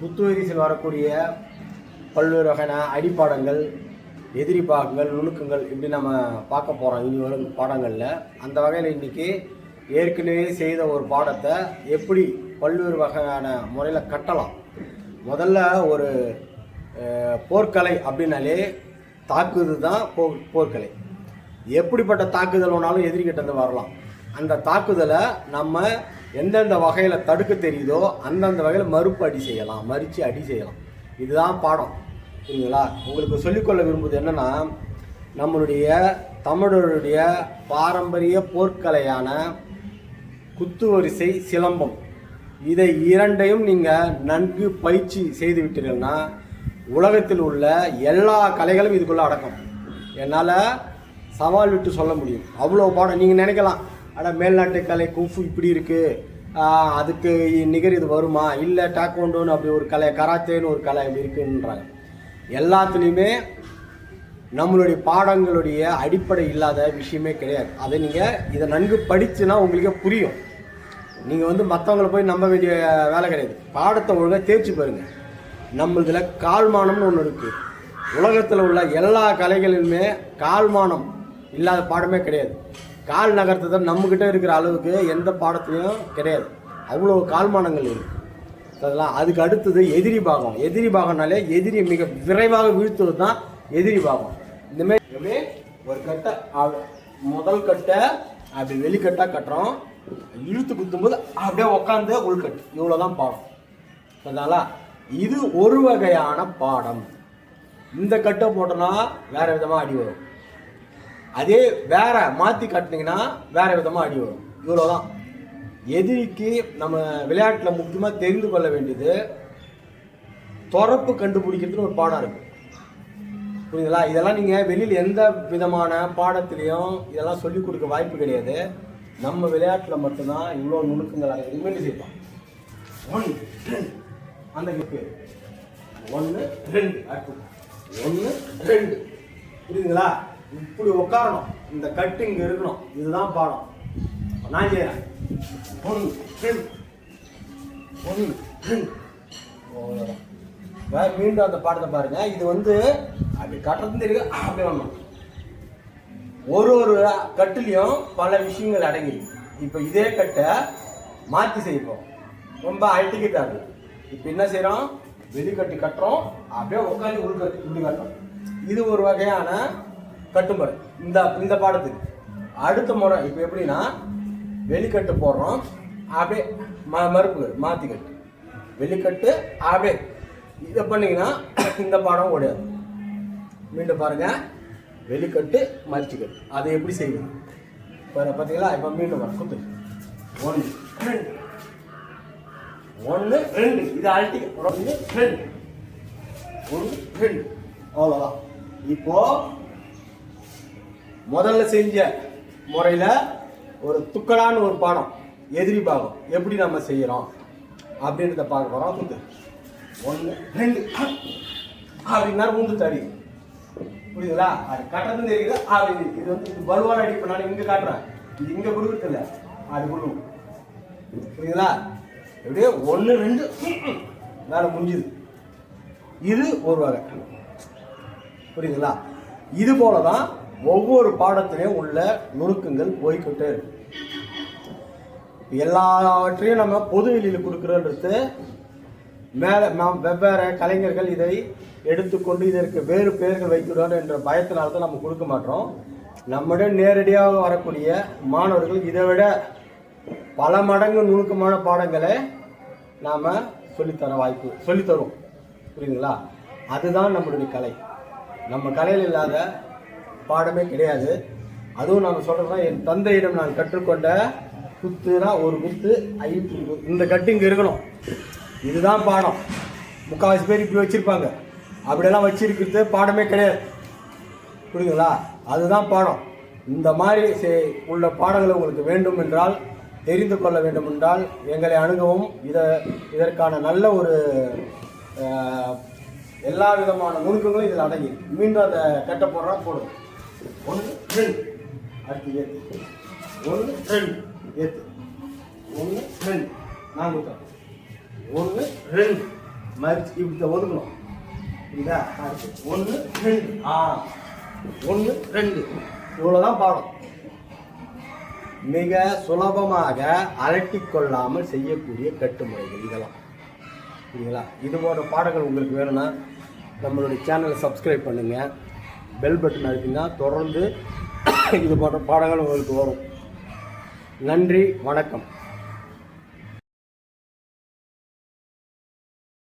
புத்துவரிசில் வரக்கூடிய பல்வேறு வகையான அடிப்பாடங்கள் எதிரி பாகங்கள் நுணுக்கங்கள் இப்படி நம்ம பார்க்க போகிறோம் இனி வரும் பாடங்களில். அந்த வகையில் இன்றைக்கி ஏற்கனவே செய்த ஒரு பாடத்தை எப்படி பல்வேறு வகையான முறையில் கட்டலாம்? முதல்ல ஒரு போர்க்கலை அப்படின்னாலே தாக்குது தான் போ போர்க்கலை. எப்படிப்பட்ட தாக்குதல் வேணாலும் எதிரிகிட்டேருந்து வரலாம். அந்த தாக்குதலை நம்ம எந்தெந்த வகையில் தடுக்க தெரியுதோ அந்தந்த வகையில் மறுப்பு அடி செய்யலாம் மறித்து அடி செய்யலாம். இதுதான் பாடம். புரியுதுங்களா? உங்களுக்கு சொல்லிக்கொள்ள விரும்புவது என்னன்னா நம்மளுடைய தமிழருடைய பாரம்பரிய போர்க்கலையான குத்துவரிசை சிலம்பம். இதை இரண்டையும் நீங்கள் நன்கு பயிற்சி செய்து விட்டீர்கள்னா உலகத்தில் உள்ள எல்லா கலைகளும் இதுக்குள்ளே அடக்கம். என்னால் சவால் விட்டு சொல்ல முடியும். அவ்வளோ பாடம் நீங்கள் நினைக்கலாம். ஆனால் மேல்நாட்டு கலை குஃபு இப்படி இருக்குது அதுக்கு நிகர் இது வருமா? இல்லை டாக்வாண்டோன்னு அப்படி ஒரு கலை கராத்தேன்னு ஒரு கலை அப்படி இருக்குன்றாங்க. எல்லாத்துலேயுமே நம்மளுடைய பாடங்களுடைய அடிப்படை இல்லாத விஷயமே கிடையாது. அதை நீங்கள் இதை நன்கு படிச்சுன்னா உங்களுக்கே புரியும். நீங்கள் வந்து மற்றவங்கள போய் நம்ப வேண்டிய வேலை கிடையாது. பாடத்தை ஒழுங்காக தேர்ச்சி பாருங்கள் நம்மளதுல கால்மானம்னு ஒன்று இருக்குது உலகத்தில் உள்ள எல்லா கலைகளிலுமே கால்மானம் இல்லாத பாடமே கிடையாது. கால் நகர்த்துதல் நம்மக்கிட்ட இருக்கிற அளவுக்கு எந்த பாடத்துலையும் கிடையாது. அவ்வளோ கால்மானங்கள் இருக்குது அதெல்லாம் அதுக்கு அடுத்தது எதிரி பாகம். எதிரி பாகம்னாலே எதிரி மிக விரைவாக வீழ்த்துவது தான் எதிரி பாகம். இந்தமாரி ஒரு கட்டை முதல் கட்டை அப்படி வெளிக்கட்டாக கட்டுறோம். இழுத்து குத்தும்போது அப்படியே உக்காந்து உள்கட்டு. இவ்வளோ தான் பாடம். அதனால இது ஒரு வகையான பாடம். இந்த கட்டை போட்டோன்னா வேறு விதமாக அடி வரும். அதே வேற மாற்றி கட்டினீங்கன்னா வேற விதமாக அடி வரும். இவ்வளோதான் எதிரிக்கு நம்ம விளையாட்டில் முக்கியமாக தெரிந்து கொள்ள வேண்டியது துறப்பு கண்டுபிடிக்கிறதுன்னு ஒரு பாடம் இருக்கு. புரியுதுங்களா? இதெல்லாம் நீங்கள் வெளியில் எந்த விதமான பாடத்துலேயும் இதெல்லாம் சொல்லிக் கொடுக்க வாய்ப்பு கிடையாது. நம்ம விளையாட்டில் மட்டும்தான் இவ்வளோ நுணுக்கங்கள் அதை ரிமைண்ட் செய்யலாம். ஒன்று ரெண்டு அந்த கிப்பு ஒன்று ரெண்டு ஒன்று ரெண்டு புரியுதுங்களா? இப்படி உட்காரணும் இந்த கட்டு இங்கே இருக்கணும். இதுதான் பாடம். நான் செய்கிறேன் வேற மீண்டும் அந்த பாடத்தை பாருங்க. இது வந்து அப்படி கட்டுறது தெரியும் அப்படி வரணும். ஒரு ஒரு கட்டுலையும் பல விஷயங்கள் அடங்கி. இப்போ இதே கட்டை மாற்றி செய்வோம் ரொம்ப அழட்டிக்கிட்டா இருக்கு இப்போ என்ன செய்கிறோம் வெளிக்கட்டு கட்டுறோம். அப்படியே உட்காந்து உள்கட்டு இப்படி கட்டுறோம் இது ஒரு வகையான கட்டுமுறை. இந்த இந்த பாடத்துக்கு. அடுத்த முறை இப்போ எப்படின்னா வெளிக்கட்டு போடுறோம் அப்படியே ம மறுப்பு மாற்றி கட்டு வெளிக்கட்டு அப்படியே இதை பண்ணிங்கன்னா இந்த பாடம் ஓடியாது. மீண்டும் பாருங்கள் வெளிக்கட்டு மறிச்சுக்கட்டு அதை எப்படி செய்வது? இப்போ பார்த்தீங்களா? இப்போ மீண்டும் வர குத்து. ஒன்று ரெண்டு. ஒன்று ரெண்டு. இது அழட்டி ஒன்று ரெண்டு. ஒன்று ரெண்டு. அவ்வளோதான் இப்போது முதல்ல செஞ்ச முறையில் ஒரு துக்கலான ஒரு பாடம் எதிரி பாகம் எப்படி நம்ம செய்கிறோம் அப்படின்றத பார்க்க போகிறோம் குத்து. ஒன்று ரெண்டு. அப்படின்னா உந்து தடி. புரியுதுங்களா? அது கட்டுறது தெரியுது? அப்படி இது வந்து இது பலுவான அடிப்பு. நான் இங்கே காட்டுறேன். இது இங்கே கொடுக்குறதில்ல அது கொடுக்கும் புரியுதுங்களா? எப்படியே ஒன்று ரெண்டு. வேலை முடிஞ்சுது. இது ஒரு வகை புரியுதுங்களா? இது போல தான் ஒவ்வொரு பாடத்திலையும் உள்ள நுணுக்கங்கள் போய்கிட்டே இருக்கு. எல்லாவற்றையும் நம்ம பொது வெளியில் கொடுக்குறோன்றது மேலே நாம் வெவ்வேறு கலைஞர்கள் இதை எடுத்துக்கொண்டு இதற்கு வேறு பெயர்கள் வைக்கிறோம் என்ற பயத்தினால தான் நம்ம கொடுக்க மாட்டோம். நம்மிடம் நேரடியாக வரக்கூடிய மாணவர்கள் இதை விட பல மடங்கு நுணுக்கமான பாடங்களை நாம் சொல்லித்தர வாய்ப்பு சொல்லித்தரும். புரியுதுங்களா? அதுதான் நம்மளுடைய கலை. நம்ம கலையில் இல்லாத பாடமே கிடையாது. அதுவும் நான் சொல்கிறேன்னா என் தந்தையிடம் நான் கற்றுக்கொண்ட குத்துனா ஒரு குத்து ஐந்து இந்த கட்டு இங்கே இருக்கணும். இதுதான் பாடம். முக்கால்வாசி பேர் இப்படி வச்சுருப்பாங்க. அப்படியெல்லாம் வச்சிருக்கிறது பாடமே கிடையாது. புரியுதுங்களா? அதுதான் பாடம். இந்த மாதிரி உள்ள பாடங்கள் உங்களுக்கு வேண்டும் என்றால் தெரிந்து கொள்ள வேண்டும் என்றால் எங்களை அணுகவும். இதை இதற்கான நல்ல ஒரு எல்லா விதமான நுணுக்கங்களும் இதில் அடங்கி. மீண்டும் அதை கட்ட போடுறா போடுவோம் ஒன்று ரெண்டு. அடுத்து ஏற்று ஒன்று ரெண்டு. ஏற்று ஒன்று ரெண்டு. நான் ஒன்று ரெண்டு. மறிச்சு இப்படி ஒதுக்கணும். இதா ஒன்று ரெண்டு. ஆ. ஒன்று ரெண்டு. இவ்வளோதான் பாடம். மிக சுலபமாக அலட்டிக்கொள்ளாமல் செய்யக்கூடிய கட்டுமுறைகள் இதெல்லாம். சரிங்களா இது போன்ற பாடங்கள் உங்களுக்கு வேணும்னா நம்மளுடைய சேனலை சப்ஸ்கிரைப் பண்ணுங்கள் பெல் பட்டன் அழுத்தினா தொடர்ந்து இது போன்ற பாடங்கள் உங்களுக்கு வரும். நன்றி வணக்கம்.